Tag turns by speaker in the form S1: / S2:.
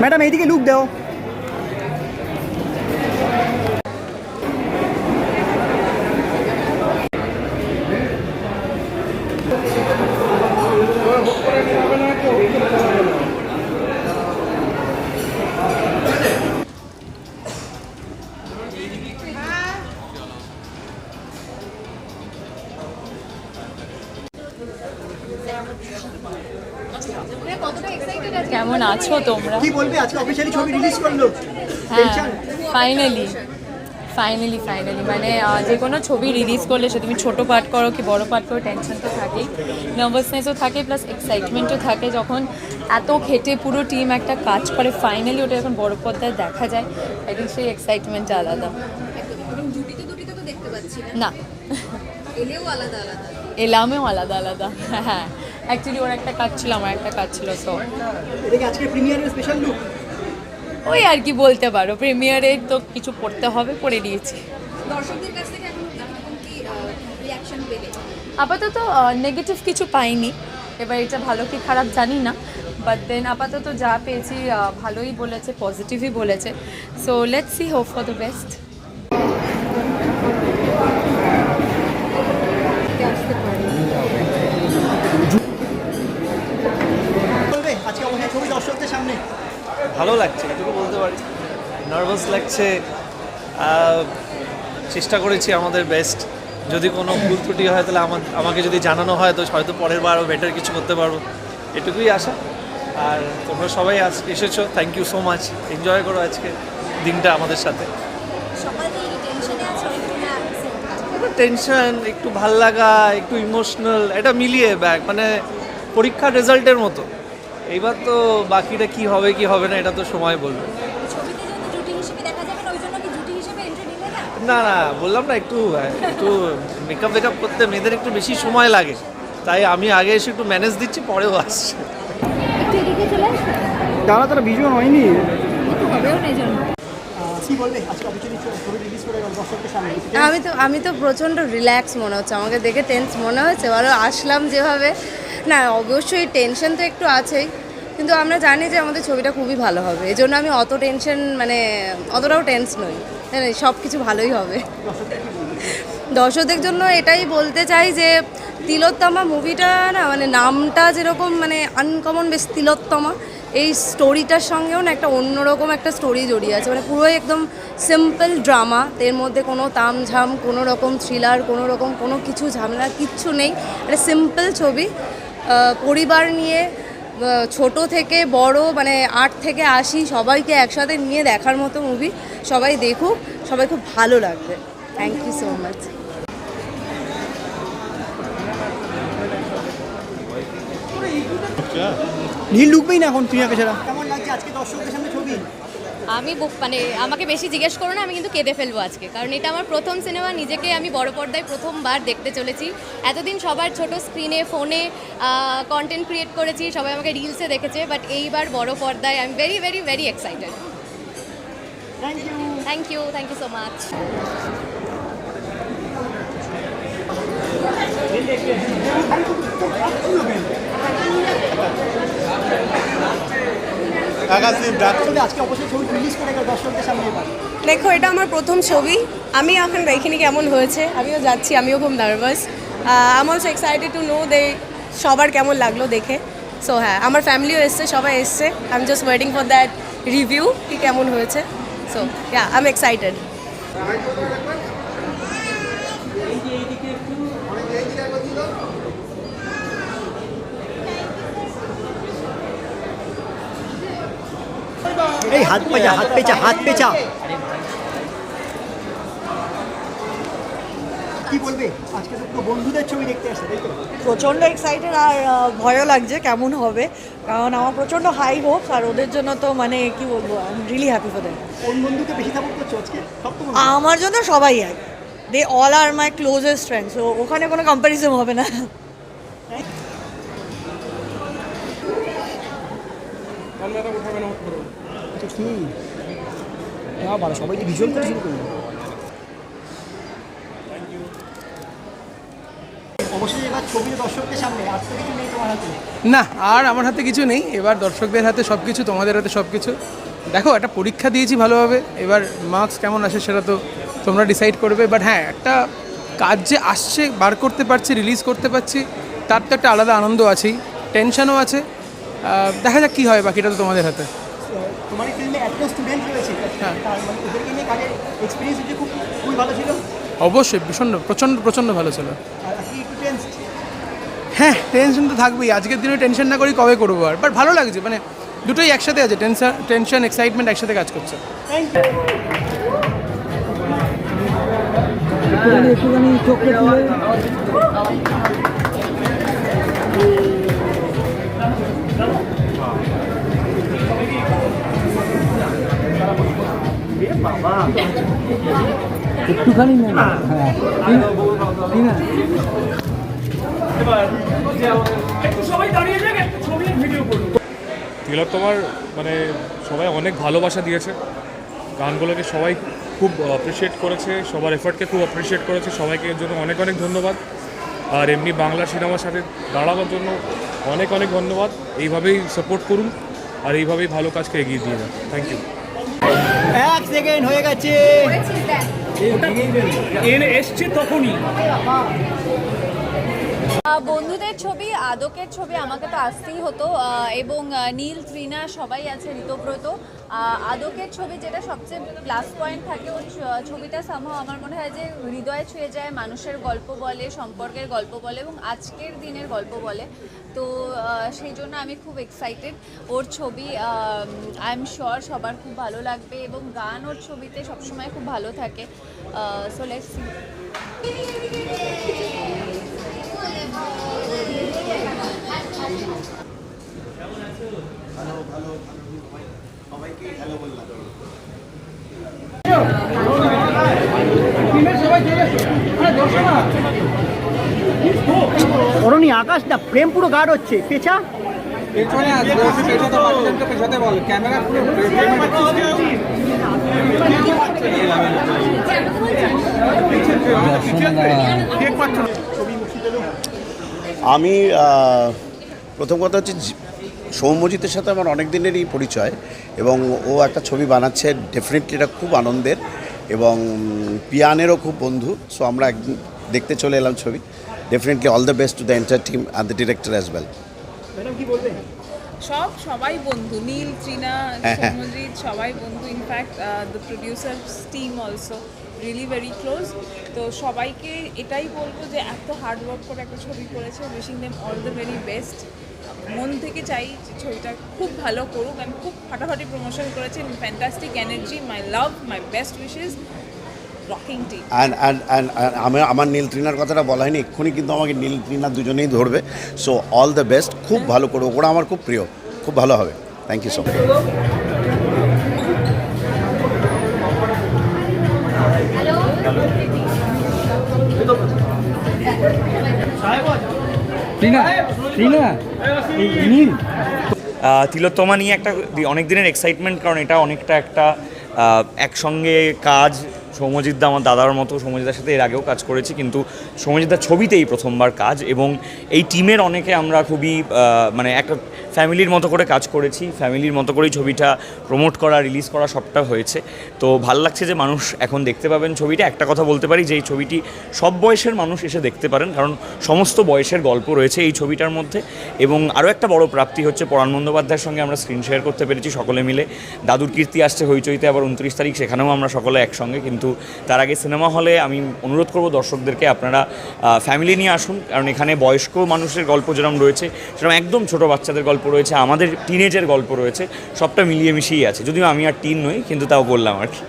S1: Madam এইদিকে look দাও
S2: কেমন আছো তোমরা?
S1: কি বলবে? আজকে অফিসিয়ালি ছবি রিলিজ করল।
S2: হ্যাঁ ফাইনালি ফাইনালি ফাইনালি মানে যে কোনো ছবি রিলিজ করলে সে তুমি ছোটো পার্ট করো কি বড় পার্ট করো টেনশন তো থাকেই। নার্ভাসনেসও থাকে প্লাস এক্সাইটমেন্টও থাকে। যখন এত খেটে পুরো টিম একটা কাজ করে ফাইনালি ওটা যখন বড় পর্দায় দেখা যায় আই থিঙ্ক সেই এক্সাইটমেন্টটা আলাদা।
S3: এবং জুটিতে দুটিতে তো দেখতে পাচ্ছি না।
S2: না।
S3: এলেও আলাদা আলাদা।
S2: এলামেও আলাদা আলাদা। হ্যাঁ। অ্যাকচুয়ালি ওর একটা কাজ ছিল আমার একটা কাজ ছিল সো
S1: এটা কি আজকে প্রিমিয়ারের স্পেশাল লুক
S2: ওই আর কি বলতে পারো প্রিমিয়ারে তো কিছু পড়তে হবে পড়ে দিয়েছি
S3: দর্শকদের কাছ থেকে এখন কি রিয়াকশন পেলে?
S2: আপাতত নেগেটিভ কিছু পাইনি। এবার এটা ভালো কি খারাপ জানি না বাট দেন আপাতত যা পেয়েছি ভালোই বলেছে পজিটিভই বলেছে। So let's see hope for the best
S1: বলবে আজকে অবশ্যই ছবি দর্শকদের সামনে
S4: ভালো লাগছে এটুকু বলতে পারি। নার্ভাস লাগছে। চেষ্টা করেছি আমাদের বেস্ট যদি কোনো ভুল ত্রুটি হয় তাহলে আমার আমাকে যদি জানানো হয় তো হয়তো পরের বার বেটার কিছু করতে পারব। এটুকুই আশা। আর তোমরা সবাই আজ এসেছ। Thank you so much enjoy করো আজকে দিনটা আমাদের সাথে।
S3: টেনশন একটু
S4: ভালো লাগা একটু ইমোশনাল এটা মিলিয়ে ব্যাগ মানে পরীক্ষার রেজাল্টের মতো। এইবার তো বাকিটা কি হবে কি হবে না এটা তো সময় বলবে।
S3: না ওই জন্য কি জুটি হিসেবে এন্ট্রি নিলে না?
S4: বললাম না একটু একটু মেকআপ মেকআপ করতে মেয়েদের একটু বেশি সময় লাগে। তাই আমি আগে এসে একটু ম্যানেজ দিচ্ছি পরেও আসছে।
S1: তারা তারা ভিজুয়াল হয়নি।
S5: আমি তো আমি তো প্রচণ্ড রিল্যাক্স মনে হচ্ছে। আমাকে দেখে টেন্স মনে হচ্ছে। বলো আসলাম যেভাবে। না, অবশ্যই টেনশন তো একটু আছেই, কিন্তু আমরা জানি যে আমাদের ছবিটা খুবই ভালো হবে। এই জন্য আমি অত টেনশন মানে অতটাও টেন্স নই। সব কিছু ভালোই হবে। দর্শকদের জন্য এটাই বলতে চাই যে, তিলোত্তমা মুভিটা না মানে নামটা যেরকম মানে আনকমন বেশ তিলোত্তমা, এই স্টোরিটার সঙ্গেও না একটা অন্যরকম একটা স্টোরি জড়িয়ে আছে। মানে পুরোই একদম সিম্পল ড্রামা এর মধ্যে কোনো তামঝাম, কোনো রকম থ্রিলার কোনো রকম কোনো কিছু ঝামেলা, কিচ্ছু নেই। একটা সিম্পল ছবি। পরিবার নিয়ে ছোট থেকে বড় মানে আট থেকে আশি সবাইকে একসাথে নিয়ে দেখার মতো মুভি সবাই দেখুক, সবাই খুব ভালো লাগবে। Thank you so much
S1: Neel লুকবেই না এখন প্রিয়াকে ছাড়া কেমন লাগছে আজকে দর্শকদের সামনে ছবি?
S6: আমি মানে আমাকে বেশি জিজ্ঞেস করো না আমি কিন্তু কেঁদে ফেলব আজকে। কারণ এটা আমার প্রথম সিনেমা নিজেকে আমি বড় পর্দায় প্রথমবার দেখতে চলেছি। এতদিন সবার ছোট স্ক্রিনে ফোনে কন্টেন্ট ক্রিয়েট করেছি সবাই আমাকে রিলসে দেখেছে বাট এইবার বড় পর্দায় I am very very very excited
S1: thank you
S6: thank you thank you so much
S1: আজকে অবশ্যই ছবি রিলিজ করে দর্শকদের সামনে
S7: দেখো এটা আমার প্রথম ছবি। আমি এখন দেখিনি কেমন হয়েছে। আমিও যাচ্ছি আমিও খুব nervous I also excited to know they সবার কেমন লাগল দেখে। সো হ্যাঁ আমার ফ্যামিলিও এসছে সবাই এসছে। I am just waiting for that review কি কেমন হয়েছে। So yeah I am excited
S1: এই হাত পেঁচা হাত পেঁচা হাত পেঁচা। কি বলবে? আজকে তো বন্ধুদের ছবি দেখতে আসছে তাই তো?
S8: প্রচণ্ড এক্সাইটেড আর ভয়ও লাগছে কেমন হবে। কারণ আমার প্রচণ্ড হাই হোপ আর ওদের জন্য তো মানে কি বলব I am really happy for
S1: কোন বন্ধুকে বেশি সাপোর্ট করছ আজকে? সব তো বন্ধু।
S8: আমার জন্য সবাই এক। They all are my closest friends ওখানে কোনো কম্প্যারিজন হবে না।
S1: এটা কি না বাবা সবাই তো ভিজুয়াল করতে শুরু করল।
S9: না আর আমার হাতে কিছু নেই। এবার দর্শকদের হাতে সব কিছু তোমাদের হাতে সব কিছু দেখো একটা পরীক্ষা দিয়েছি ভালোভাবে। এবার মার্কস কেমন আসে সেটা তো তোমরা ডিসাইড করবে। বাট হ্যাঁ একটা কাজ যে আসছে বার করতে পারছি রিলিজ করতে পারছি তার তো একটা আলাদা আনন্দ আছেই। টেনশনও আছে। দেখা যাক কী হয় বাকিটা তো তোমাদের হাতে।
S1: তোমার এই ফিল্মে এত স্টুডেন্ট রয়েছে।
S9: হ্যাঁ।
S1: তার মানে ওদেরকে নিয়ে কাজের এক্সপিরিয়েন্স হচ্ছে খুব খুবই ভালো ছিল?
S9: অবশ্যই ভীষণ প্রচণ্ড প্রচণ্ড ভালো ছিল। হ্যাঁ টেনশন তো থাকবেই। আজকের দিনে টেনশন না করি কবে করব আর। বাট ভালো লাগছে মানে দুটোই একসাথে আছে টেনশন টেনশন এক্সাইটমেন্ট একসাথে কাজ করছে।
S1: থ্যাংক ইউ একটুখানি চোখে তুলে একটুখানি না হ্যাঁ। ঠিক আছে
S10: তিলোত্তমার মানে সবাই অনেক ভালোবাসা দিয়েছে। গানগুলোকে সবাই খুব অ্যাপ্রিসিয়েট করেছে সবার এফার্টকে খুব অ্যাপ্রিসিয়েট করেছে। সবাইকে এর জন্য অনেক অনেক ধন্যবাদ। আর এমনি বাংলা সিনেমার সাথে দাঁড়াবার জন্য অনেক অনেক ধন্যবাদ। এইভাবেই সাপোর্ট করুন আর এইভাবেই ভালো কাজকে এগিয়ে দিয়ে যান। থ্যাংক ইউ
S1: সেকেন্ড হয়ে গেছে।
S3: আহ, বন্ধুদের ছবি, আদকের ছবি আমাকে তো আসতেই হতো এবং নীল, ত্রিনা সবাই আছে, ঋতব্রত। আদকের ছবি যেটা সবচেয়ে প্লাস পয়েন্ট থাকে ছ- ছবিটা সামহ আমার মনে হয় যে হৃদয়ে ছুঁয়ে যায়, মানুষের গল্প বলে, সম্পর্কের গল্প বলে এবং আজকের দিনের গল্প বলে। তো সেই জন্য আমি খুব এক্সাইটেড ওর ছবি আই এম শিওর সবার খুব ভালো লাগবে এবং গান ওর ছবিতে সবসময় খুব ভালো থাকে। সো লেটস সি
S1: অরণি আকাশ না প্রেম পুরো গার্ড হচ্ছে। পেছা?
S9: পেছনে আসবে পেছাতে বাকিদেরকে পেছাতে বল। ক্যামেরা পুরো
S11: আমি প্রথম কথা হচ্ছে সৌম্যজিতের সাথে আমার অনেক দিনেরই পরিচয় এবং ও একটা ছবি বানাচ্ছে ডেফিনেটলি এটা খুব আনন্দের। এবং পিয়ানেরও খুব বন্ধু সো আমরা একদিন দেখতে চলে এলাম ছবি। Definitely all the best to the entire team and the
S1: director as well
S12: সব সবাই বন্ধু নীল ট্রিনা
S11: হ্যাঁ, হ্যাঁ।
S12: সবাই বন্ধু। In fact the producer team also really very close তো সবাইকে এটাই বলব যে এত হার্ডওয়ার্ক করে একটা ছবি করেছে। Wishing them all the very best মন থেকে চাই যে ছবিটা খুব ভালো করুক অ্যান্ড খুব ফাটাফাটি প্রমোশন করেছি fantastic energy my love my
S11: best wishes আমি, আমার নীল ট্রিনার কথাটা বলা হয়নি, এক্ষুনি কিন্তু আমাকে নীল ট্রিনার দুজনেই ধরবে। সো অল দ্য বেস্ট খুব ভালো করব ওরা আমার খুব প্রিয়, খুব ভালো হবে। Thank you so
S13: much Tilottama নিয়ে একটা অনেক দিনের এক্সাইটমেন্ট কারণ এটা অনেকটা একটা একসঙ্গে কাজ। সৌম্যজিৎদা আমার দাদার মতো সৌম্যজিৎদার সাথে এর আগেও কাজ করেছি, কিন্তু সৌম্যজিৎদার ছবিতেই প্রথমবার কাজ এবং এই টিমের অনেকে আমরা খুবই মানে একটা ফ্যামিলির মতো করে কাজ করেছি, ফ্যামিলির মতো করেই ছবিটা প্রমোট করা রিলিজ করা সবটা হয়েছে। তো ভালো লাগছে যে মানুষ এখন দেখতে পাবেন ছবিটা। একটা কথা বলতে পারি যে এই ছবিটি সব বয়সের মানুষ এসে দেখতে পারেন, কারণ সমস্ত বয়সের গল্প রয়েছে এই ছবিটার মধ্যে। এবং আরও একটা বড় প্রাপ্তি হচ্ছে পরাণ বন্দ্যোপাধ্যায়ের সঙ্গে আমরা স্ক্রিন শেয়ার করতে পেরেছি সকলে মিলে। দাদুর কীর্তি আসছে হইচইতে, আবার উনত্রিশ তারিখ সেখানেও আমরা সকলে একসঙ্গে, কিন্তু তার আগে সিনেমা হলে আমি অনুরোধ করব দর্শকদেরকে আপনারা ফ্যামিলি নিয়ে আসুন, কারণ এখানে বয়স্ক মানুষের গল্প যেরকম রয়েছে সেরকম একদম ছোট বাচ্চাদের গল্প রয়েছে, আমাদের টিনেজের গল্প রয়েছে, সবটা মিলিয়ে মিশিয়েই আছে। যদিও আমি আর টিন নই, কিন্তু তাও বললাম আর কি।